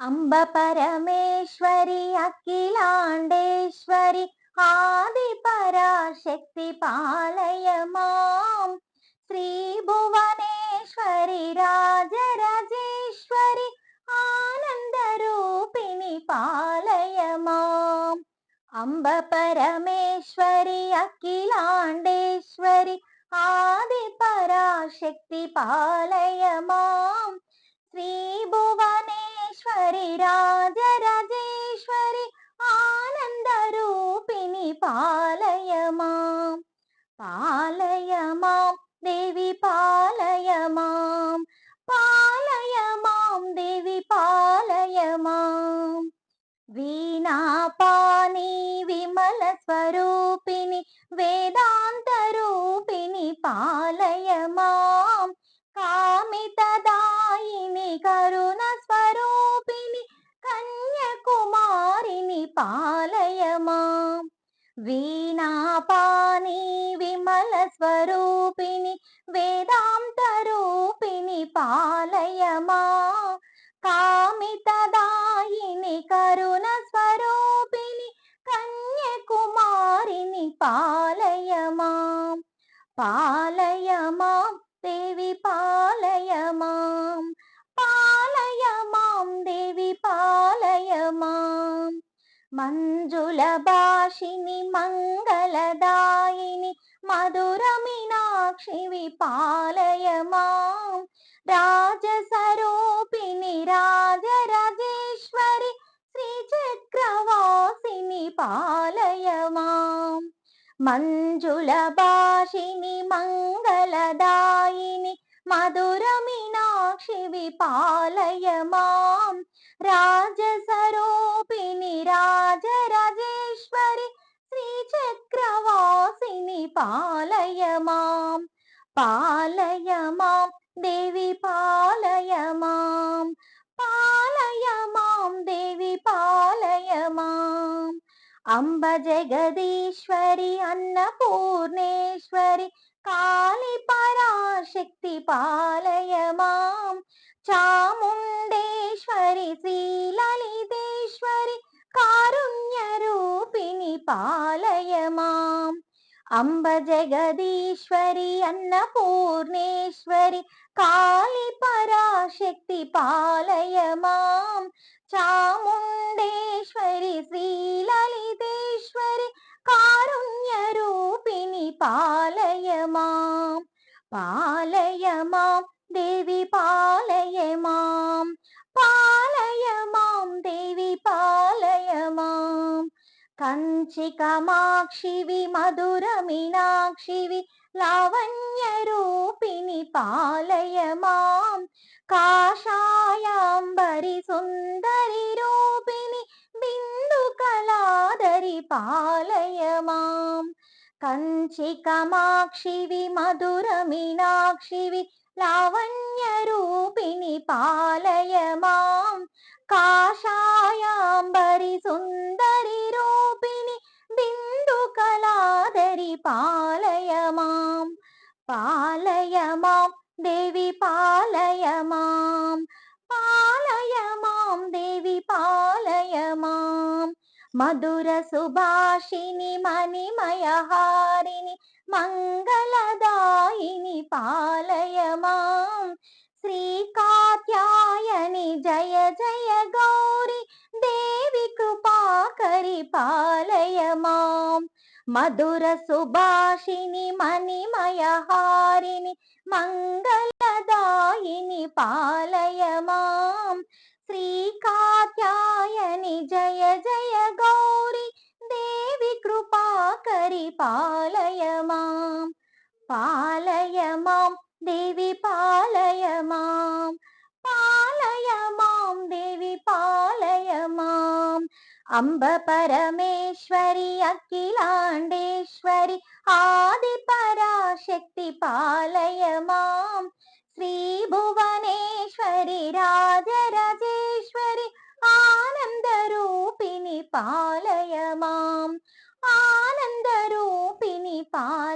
అంబ పరమేశ్వరి అఖిలాండేశ్వరి ఆది పరాశక్తి పాలయమాం శ్రీ భువనేశ్వరి రాజరాజేశ్వరి ఆనందరూపిణి పాలయమాం అంబ పరమేశ్వరి అఖిలాండేశ్వరి ఆది పరాశక్తి పాలయమాం పాలయమాం దేవి పాలయమాం పాలయమాం దేవి పాలయమాం. వీణాపాని విమల స్వరూపిణి వేదాంత రూపిణి పాలయమాం. కామితదాయిని వీణాపాని విమల స్వరూపిణి వేదాంత రూపిణి పాలయమా. కామితదాయిని కరుణ స్వరూపిణి కన్యకుమారిని పాలయమా. పాలయమా దేవి పాల మంజుల భాషిని మంగళదాయిని మధుర మీనాక్షివి పాలయమాం రాజసరూపిణి రాజరాజేశ్వరి శ్రీ చక్రవాసిని పాలయమాం? మంజుల భాషిని మంగళదాయిని మధుర మీనాక్షివి పాలయమాం రాజసరూ చక్రవాసిని పాలయమాం పాలయమాం దేవి పాలయమాం పాలయమాం దేవి పాలయమాం అంబ జగదీశ్వరి అన్నపూర్ణేశ్వరి కాళి పరాశక్తి పాలయమాం చాముండేశ్వరి శ్రీలలితేశ్వరి కారుణ్య రూపిణి పాలయమాం అంబ జగదీశ్వరి అన్నపూర్ణేశ్వరి కాళి పరాశక్తి పాలయమాం చాముండేశ్వరి శ్రీలలితేశ్వరి కారుణ్య రూపిణి పాలయమాం పాలయమాం దేవి పాలయమాం కంచికమాక్షివి మధుర మీనాక్షివి లావణ్య రూపిణి పాలయమాం. కాషాయాంబరి సుందరి రూపిణి బిందు కళాదరి పాలయ మాం కంచికమాక్షివి మధుర మీనాక్షివి లావణ్య రూపిణి పాలయమాం. కాషా కళాదరి పాలయమాం పాలయమాం దేవి పాలయమాం పాలయమాం దేవి పాలయమాం. మధుర సుభాషిని మణిమయహారిణి మంగళదాయిని పాలయమాం. శ్రీ కాత్యాయని జయ జయ గౌరి దేవి కృపాకరి పాలయమాం. మధుర సుభాషిణి మణిమయహారిణి మంగళదాయిని పాలయమాం శ్రీ కాత్యాయని జయ జయ గౌరి దేవి కృపాకరి పాలయ మాం. పాలయ మాం దేవి పాలయ మాం. അംബ പരമേശ്വരി അഖിലാണ്ടേശ്വരി ആദി പരാശക്തി പാലയമാം ശ്രീ ഭുവനേശ്വരി രാജരാജേശ്വരി ആനന്ദരൂപിണി പാലയമാം ആനന്ദരൂപിണി പാല